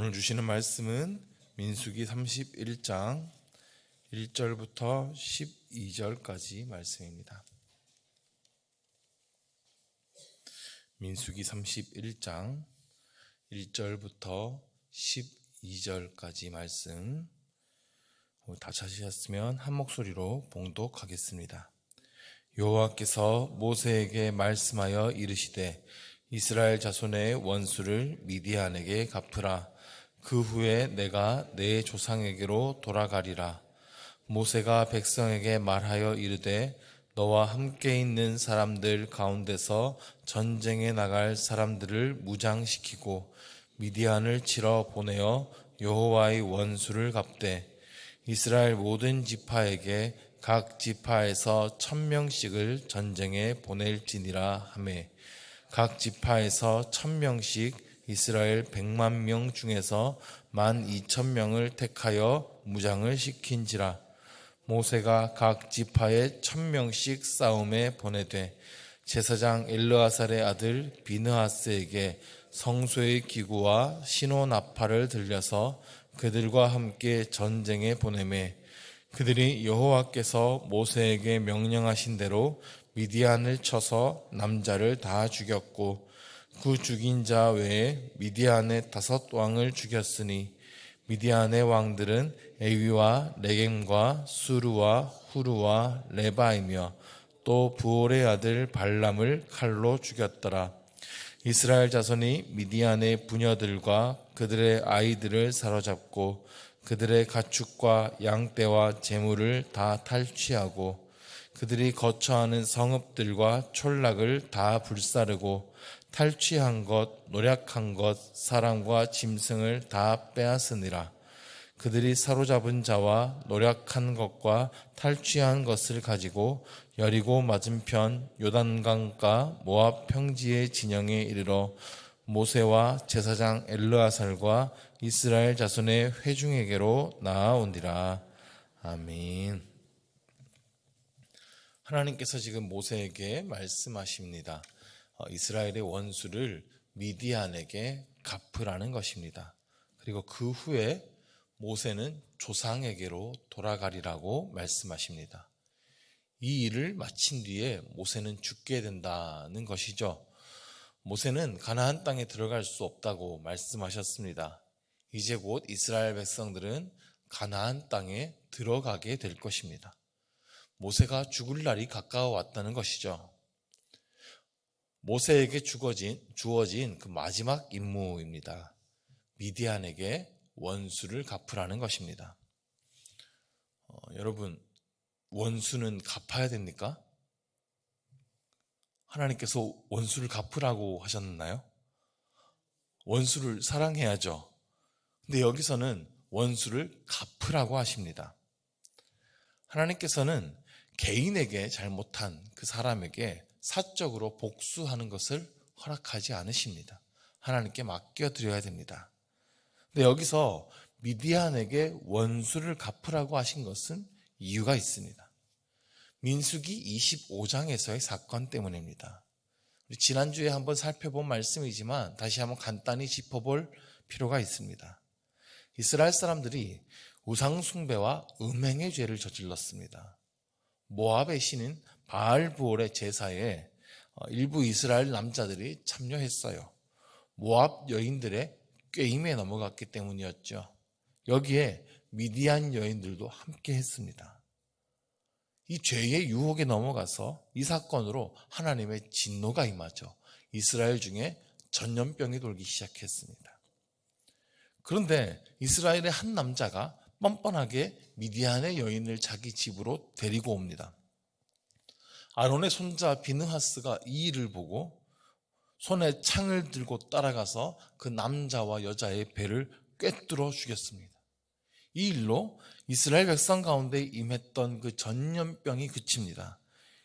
오늘 주시는 말씀은 민수기 31장 1절부터 12절까지 말씀입니다. 민수기 31장 1절부터 12절까지 말씀 다 찾으셨으면 한 목소리로 봉독하겠습니다. 여호와께서 모세에게 말씀하여 이르시되 이스라엘 자손의 원수를 미디안에게 갚으라 그 후에 내가 내 조상에게로 돌아가리라. 모세가 백성에게 말하여 이르되 너와 함께 있는 사람들 가운데서 전쟁에 나갈 사람들을 무장시키고 미디안을 치러 보내어 여호와의 원수를 갚되 이스라엘 모든 지파에게 각 지파에서 천 명씩을 전쟁에 보낼지니라 하매 각 지파에서 천 명씩 이스라엘 백만 명 중에서 만 이천 명을 택하여 무장을 시킨지라. 모세가 각 지파에 천 명씩 싸움에 보내되 제사장 엘르아살의 아들 비느하스에게 성소의 기구와 신호 나팔을 들려서 그들과 함께 전쟁에 보내매 그들이 여호와께서 모세에게 명령하신 대로 미디안을 쳐서 남자를 다 죽였고 그 죽인 자 외에 미디안의 다섯 왕을 죽였으니 미디안의 왕들은 에위와 레겜과 수르와 후르와 레바이며 또 부올의 아들 발람을 칼로 죽였더라. 이스라엘 자손이 미디안의 부녀들과 그들의 아이들을 사로잡고 그들의 가축과 양떼와 재물을 다 탈취하고 그들이 거처하는 성읍들과 촌락을 다 불사르고 탈취한 것, 노력한 것, 사람과 짐승을 다 빼앗으니라. 그들이 사로잡은 자와 노력한 것과 탈취한 것을 가지고 여리고 맞은편 요단강가 모압 평지의 진영에 이르러 모세와 제사장 엘르아살과 이스라엘 자손의 회중에게로 나아온디라. 아멘. 하나님께서 지금 모세에게 말씀하십니다. 어, 이스라엘의 원수를 미디안에게 갚으라는 것입니다. 그리고 그 후에 모세는 조상에게로 돌아가리라고 말씀하십니다. 이 일을 마친 뒤에 모세는 죽게 된다는 것이죠. 모세는 가나안 땅에 들어갈 수 없다고 말씀하셨습니다. 이제 곧 이스라엘 백성들은 가나안 땅에 들어가게 될 것입니다. 모세가 죽을 날이 가까워 왔다는 것이죠. 모세에게 주어진, 주어진 그 마지막 임무입니다. 미디안에게 원수를 갚으라는 것입니다. 어, 여러분, 원수는 갚아야 됩니까? 하나님께서 원수를 갚으라고 하셨나요? 원수를 사랑해야죠. 근데 여기서는 원수를 갚으라고 하십니다. 하나님께서는 개인에게 잘못한 그 사람에게 사적으로 복수하는 것을 허락하지 않으십니다. 하나님께 맡겨드려야 됩니다. 근데 여기서 미디안에게 원수를 갚으라고 하신 것은 이유가 있습니다. 민수기 25장에서의 사건 때문입니다. 지난주에 한번 살펴본 말씀이지만 다시 한번 간단히 짚어볼 필요가 있습니다. 이스라엘 사람들이 우상숭배와 음행의 죄를 저질렀습니다. 모압의 신인 바알부올의 제사에 어, 일부 이스라엘 남자들이 참여했어요. 모압 여인들의 꾀임에 넘어갔기 때문이었죠. 여기에 미디안 여인들도 함께 했습니다. 이 죄의 유혹에 넘어가서 이 사건으로 하나님의 진노가 임하죠. 이스라엘 중에 전염병이 돌기 시작했습니다. 그런데 이스라엘의 한 남자가 뻔뻔하게 미디안의 여인을 자기 집으로 데리고 옵니다. 아론의 손자 비느하스가 이 일을 보고 손에 창을 들고 따라가서 그 남자와 여자의 배를 꿰뚫어 죽였습니다. 이 일로 이스라엘 백성 가운데 임했던 그 전염병이 그칩니다.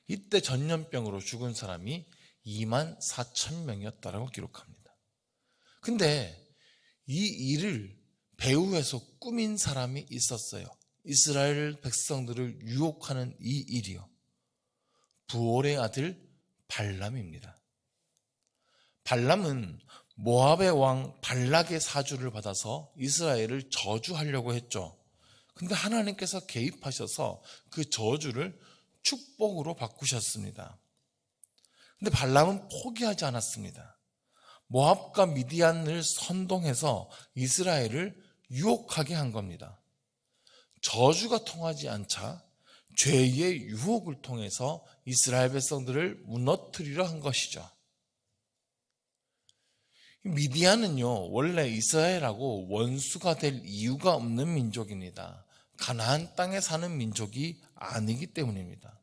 이때 전염병으로 죽은 사람이 2만 4천 명이었다라고 기록합니다. 근데 이 일을 배후에서 꾸민 사람이 있었어요. 이스라엘 백성들을 유혹하는 이 일이요. 부올의 아들 발람입니다. 발람은 모압의 왕 발락의 사주를 받아서 이스라엘을 저주하려고 했죠. 근데 하나님께서 개입하셔서 그 저주를 축복으로 바꾸셨습니다. 근데 발람은 포기하지 않았습니다. 모압과 미디안을 선동해서 이스라엘을 유혹하게 한 겁니다. 저주가 통하지 않자 죄의 유혹을 통해서 이스라엘 백성들을 무너뜨리려 한 것이죠. 미디안은요, 원래 이스라엘하고 원수가 될 이유가 없는 민족입니다. 가나안 땅에 사는 민족이 아니기 때문입니다.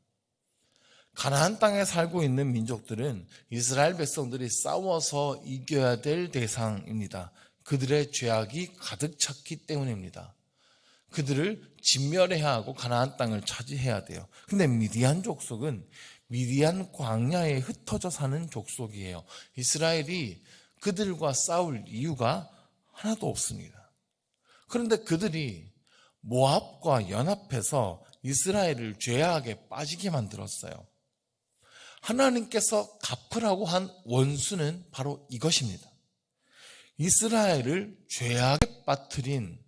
가나안 땅에 살고 있는 민족들은 이스라엘 백성들이 싸워서 이겨야 될 대상입니다. 그들의 죄악이 가득 찼기 때문입니다. 그들을 진멸해야 하고 가나안 땅을 차지해야 돼요. 근데 미디안 족속은 미디안 광야에 흩어져 사는 족속이에요. 이스라엘이 그들과 싸울 이유가 하나도 없습니다. 그런데 그들이 모압과 연합해서 이스라엘을 죄악에 빠지게 만들었어요. 하나님께서 갚으라고 한 원수는 바로 이것입니다. 이스라엘을 죄악에 빠뜨린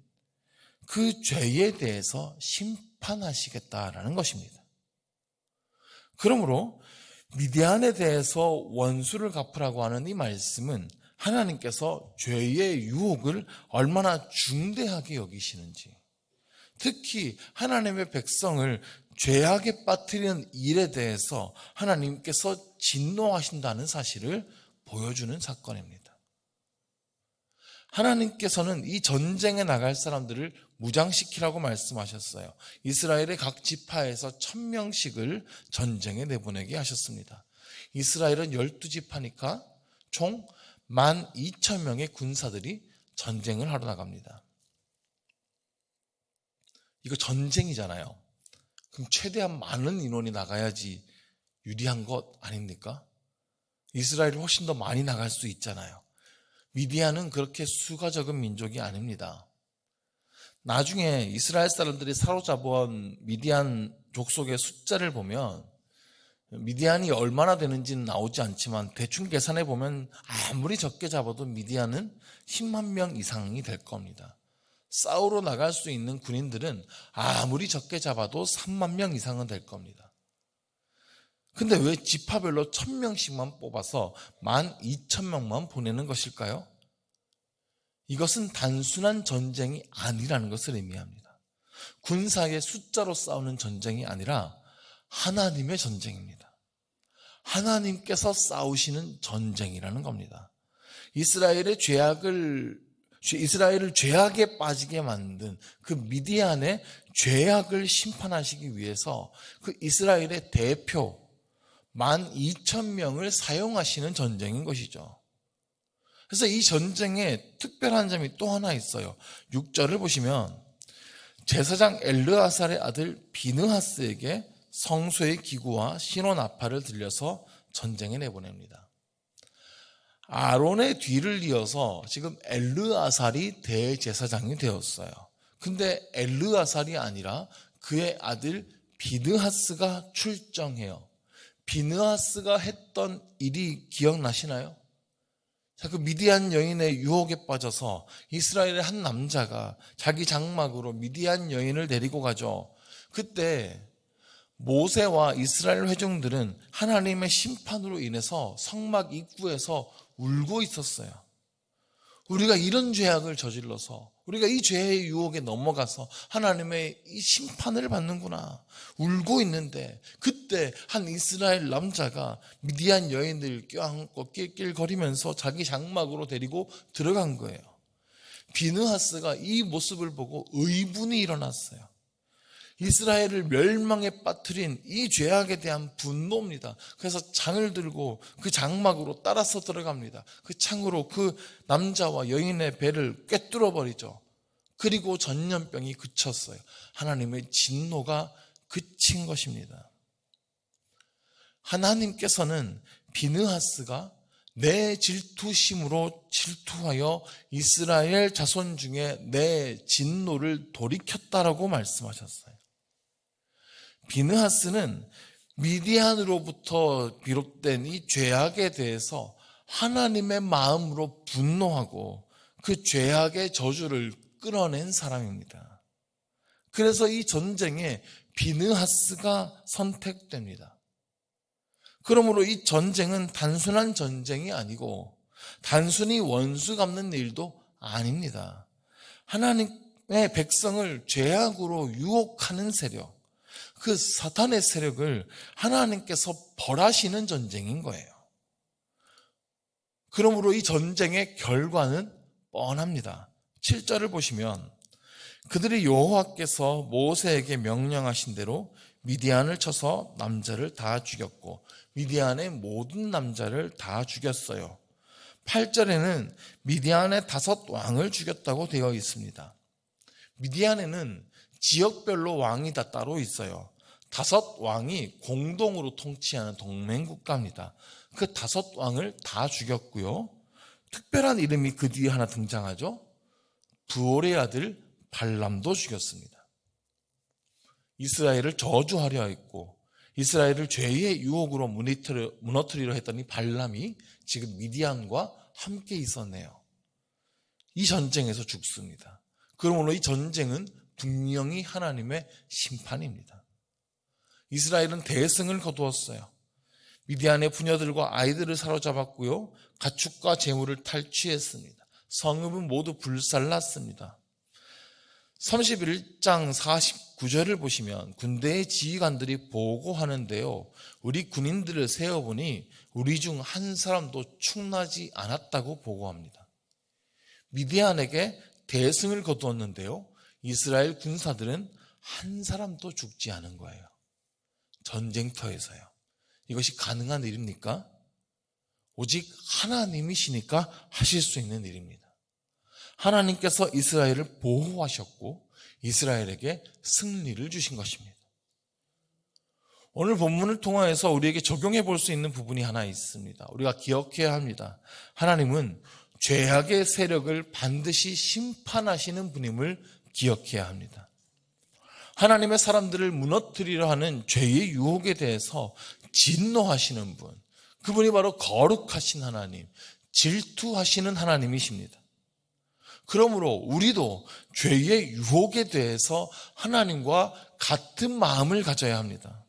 그 죄에 대해서 심판하시겠다라는 것입니다. 그러므로 미디안에 대해서 원수를 갚으라고 하는 이 말씀은 하나님께서 죄의 유혹을 얼마나 중대하게 여기시는지, 특히 하나님의 백성을 죄악에 빠뜨리는 일에 대해서 하나님께서 진노하신다는 사실을 보여주는 사건입니다. 하나님께서는 이 전쟁에 나갈 사람들을 무장시키라고 말씀하셨어요. 이스라엘의 각 지파에서 천명씩을 전쟁에 내보내게 하셨습니다. 이스라엘은 12지파니까 총 12,000명의 군사들이 전쟁을 하러 나갑니다. 이거 전쟁이잖아요. 그럼 최대한 많은 인원이 나가야지 유리한 것 아닙니까? 이스라엘이 훨씬 더 많이 나갈 수 있잖아요. 미디안은 그렇게 수가 적은 민족이 아닙니다. 나중에 이스라엘 사람들이 사로잡은 미디안 족속의 숫자를 보면 미디안이 얼마나 되는지는 나오지 않지만 대충 계산해 보면 아무리 적게 잡아도 미디안은 10만 명 이상이 될 겁니다. 싸우러 나갈 수 있는 군인들은 아무리 적게 잡아도 3만 명 이상은 될 겁니다. 근데 왜 지파별로 1000명씩만 뽑아서 12,000명만 보내는 것일까요? 이것은 단순한 전쟁이 아니라는 것을 의미합니다. 군사의 숫자로 싸우는 전쟁이 아니라 하나님의 전쟁입니다. 하나님께서 싸우시는 전쟁이라는 겁니다. 이스라엘의 죄악을 이스라엘을 죄악에 빠지게 만든 그 미디안의 죄악을 심판하시기 위해서 그 이스라엘의 대표 12,000명을 사용하시는 전쟁인 것이죠. 그래서 이 전쟁에 특별한 점이 또 하나 있어요. 6절을 보시면 제사장 엘르아살의 아들 비느하스에게 성소의 기구와 신원 아파를 들려서 전쟁에 내보냅니다. 아론의 뒤를 이어서 지금 엘르아살이 대제사장이 되었어요. 근데 엘르아살이 아니라 그의 아들 비느하스가 출정해요. 비느하스가 했던 일이 기억나시나요? 자, 그 미디안 여인의 유혹에 빠져서 이스라엘의 한 남자가 자기 장막으로 미디안 여인을 데리고 가죠. 그때 모세와 이스라엘 회중들은 하나님의 심판으로 인해서 성막 입구에서 울고 있었어요. 우리가 이런 죄악을 저질러서 우리가 이 죄의 유혹에 넘어가서 하나님의 이 심판을 받는구나. 울고 있는데 그때 한 이스라엘 남자가 미디안 여인들 껴안고 낄낄거리면서 자기 장막으로 데리고 들어간 거예요. 비느하스가 이 모습을 보고 의분이 일어났어요. 이스라엘을 멸망에 빠뜨린 이 죄악에 대한 분노입니다. 그래서 창을 들고 그 장막으로 따라서 들어갑니다. 그 창으로 그 남자와 여인의 배를 꿰뚫어 버리죠. 그리고 전염병이 그쳤어요. 하나님의 진노가 그친 것입니다. 하나님께서는 비느하스가 내 질투심으로 질투하여 이스라엘 자손 중에 내 진노를 돌이켰다라고 말씀하셨어요. 비느하스는 미디안으로부터 비롯된 이 죄악에 대해서 하나님의 마음으로 분노하고 그 죄악의 저주를 끌어낸 사람입니다. 그래서 이 전쟁에 비느하스가 선택됩니다. 그러므로 이 전쟁은 단순한 전쟁이 아니고 단순히 원수 갚는 일도 아닙니다. 하나님의 백성을 죄악으로 유혹하는 세력, 그 사탄의 세력을 하나님께서 벌하시는 전쟁인 거예요. 그러므로 이 전쟁의 결과는 뻔합니다. 7절을 보시면 그들이 여호와께서 모세에게 명령하신 대로 미디안을 쳐서 남자를 다 죽였고 미디안의 모든 남자를 다 죽였어요. 8절에는 미디안의 다섯 왕을 죽였다고 되어 있습니다. 미디안에는 지역별로 왕이 다 따로 있어요. 다섯 왕이 공동으로 통치하는 동맹국가입니다. 그 다섯 왕을 다 죽였고요. 특별한 이름이 그 뒤에 하나 등장하죠. 부올의 아들 발람도 죽였습니다. 이스라엘을 저주하려 했고 이스라엘을 죄의 유혹으로 무너뜨리려 했더니 발람이 지금 미디안과 함께 있었네요. 이 전쟁에서 죽습니다. 그러므로 이 전쟁은 분명히 하나님의 심판입니다. 이스라엘은 대승을 거두었어요. 미디안의 부녀들과 아이들을 사로잡았고요. 가축과 재물을 탈취했습니다. 성읍은 모두 불살랐습니다. 31장 49절을 보시면 군대의 지휘관들이 보고하는데요. 우리 군인들을 세어보니 우리 중 한 사람도 충나지 않았다고 보고합니다. 미디안에게 대승을 거두었는데요. 이스라엘 군사들은 한 사람도 죽지 않은 거예요. 전쟁터에서요. 이것이 가능한 일입니까? 오직 하나님이시니까 하실 수 있는 일입니다. 하나님께서 이스라엘을 보호하셨고 이스라엘에게 승리를 주신 것입니다. 오늘 본문을 통하여서 우리에게 적용해 볼 수 있는 부분이 하나 있습니다. 우리가 기억해야 합니다. 하나님은 죄악의 세력을 반드시 심판하시는 분임을 기억해야 합니다. 하나님의 사람들을 무너뜨리려 하는 죄의 유혹에 대해서 진노하시는 분, 그분이 바로 거룩하신 하나님, 질투하시는 하나님이십니다. 그러므로 우리도 죄의 유혹에 대해서 하나님과 같은 마음을 가져야 합니다.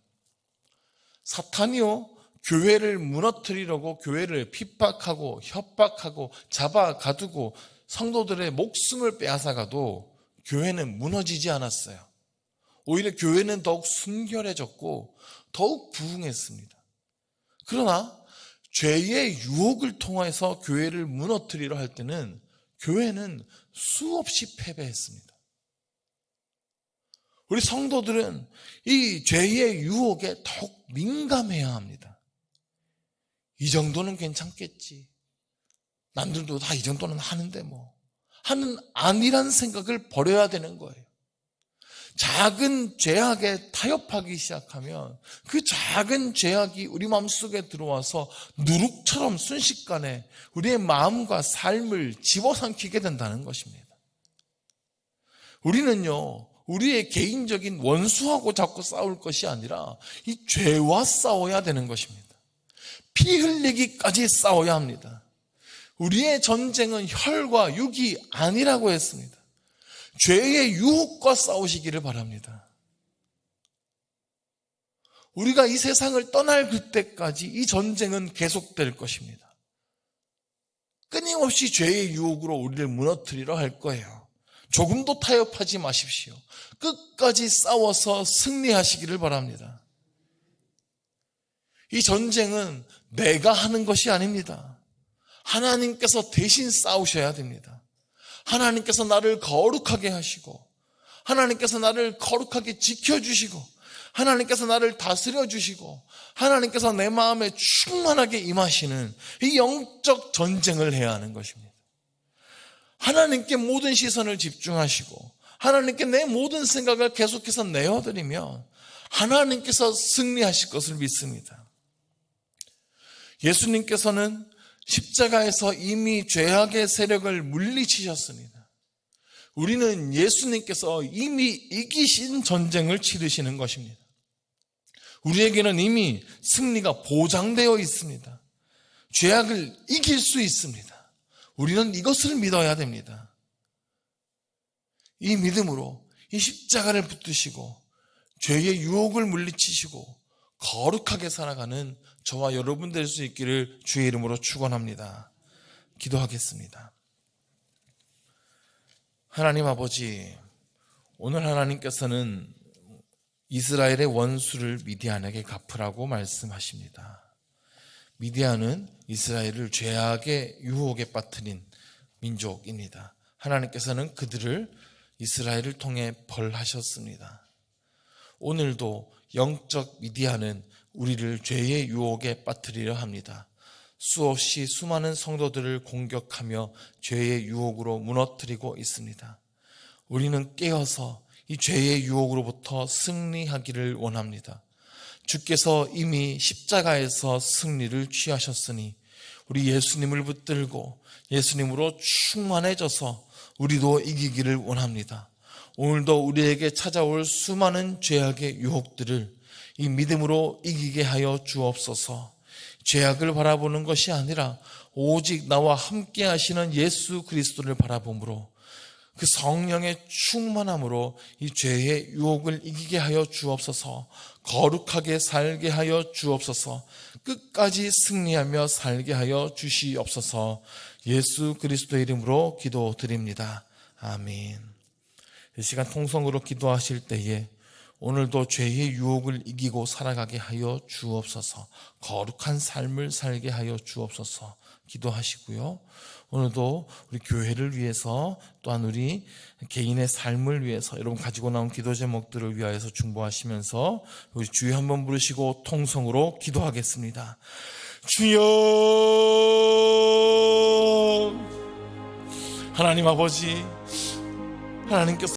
사탄이요, 교회를 무너뜨리려고 교회를 핍박하고 협박하고 잡아 가두고 성도들의 목숨을 빼앗아가도 교회는 무너지지 않았어요. 오히려 교회는 더욱 순결해졌고 더욱 부흥했습니다. 그러나 죄의 유혹을 통해서 교회를 무너뜨리려 할 때는 교회는 수없이 패배했습니다. 우리 성도들은 이 죄의 유혹에 더욱 민감해야 합니다. 이 정도는 괜찮겠지. 남들도 다 이 정도는 하는데 뭐. 하는 아니란 생각을 버려야 되는 거예요. 작은 죄악에 타협하기 시작하면 그 작은 죄악이 우리 마음속에 들어와서 누룩처럼 순식간에 우리의 마음과 삶을 집어삼키게 된다는 것입니다. 우리는요, 우리의 개인적인 원수하고 자꾸 싸울 것이 아니라 이 죄와 싸워야 되는 것입니다. 피 흘리기까지 싸워야 합니다. 우리의 전쟁은 혈과 육이 아니라고 했습니다. 죄의 유혹과 싸우시기를 바랍니다. 우리가 이 세상을 떠날 그때까지 이 전쟁은 계속될 것입니다. 끊임없이 죄의 유혹으로 우리를 무너뜨리려 할 거예요. 조금도 타협하지 마십시오. 끝까지 싸워서 승리하시기를 바랍니다. 이 전쟁은 내가 하는 것이 아닙니다. 하나님께서 대신 싸우셔야 됩니다. 하나님께서 나를 거룩하게 하시고 하나님께서 나를 거룩하게 지켜주시고 하나님께서 나를 다스려 주시고 하나님께서 내 마음에 충만하게 임하시는 이 영적 전쟁을 해야 하는 것입니다. 하나님께 모든 시선을 집중하시고 하나님께 내 모든 생각을 계속해서 내어드리면 하나님께서 승리하실 것을 믿습니다. 예수님께서는 십자가에서 이미 죄악의 세력을 물리치셨습니다. 우리는 예수님께서 이미 이기신 전쟁을 치르시는 것입니다. 우리에게는 이미 승리가 보장되어 있습니다. 죄악을 이길 수 있습니다. 우리는 이것을 믿어야 됩니다. 이 믿음으로 이 십자가를 붙드시고 죄의 유혹을 물리치시고 거룩하게 살아가는 저와 여러분 될 수 있기를 주의 이름으로 축원합니다. 기도하겠습니다. 하나님 아버지, 오늘 하나님께서는 이스라엘의 원수를 미디안에게 갚으라고 말씀하십니다. 미디안은 이스라엘을 죄악의 유혹에 빠뜨린 민족입니다. 하나님께서는 그들을 이스라엘을 통해 벌하셨습니다. 오늘도 영적 미디안은 우리를 죄의 유혹에 빠뜨리려 합니다. 수없이 수많은 성도들을 공격하며 죄의 유혹으로 무너뜨리고 있습니다. 우리는 깨어서 이 죄의 유혹으로부터 승리하기를 원합니다. 주께서 이미 십자가에서 승리를 취하셨으니 우리 예수님을 붙들고 예수님으로 충만해져서 우리도 이기기를 원합니다. 오늘도 우리에게 찾아올 수많은 죄악의 유혹들을 이 믿음으로 이기게 하여 주옵소서. 죄악을 바라보는 것이 아니라 오직 나와 함께 하시는 예수 그리스도를 바라봄으로 그 성령의 충만함으로 이 죄의 유혹을 이기게 하여 주옵소서. 거룩하게 살게 하여 주옵소서. 끝까지 승리하며 살게 하여 주시옵소서. 예수 그리스도 이름으로 기도드립니다. 아멘. 이 시간 통성으로 기도하실 때에 오늘도 죄의 유혹을 이기고 살아가게 하여 주옵소서. 거룩한 삶을 살게 하여 주옵소서. 기도하시고요. 오늘도 우리 교회를 위해서 또한 우리 개인의 삶을 위해서 여러분 가지고 나온 기도 제목들을 위하여서 중보하시면서 우리 주여 한번 부르시고 통성으로 기도하겠습니다. 주여 하나님 아버지 하나님께서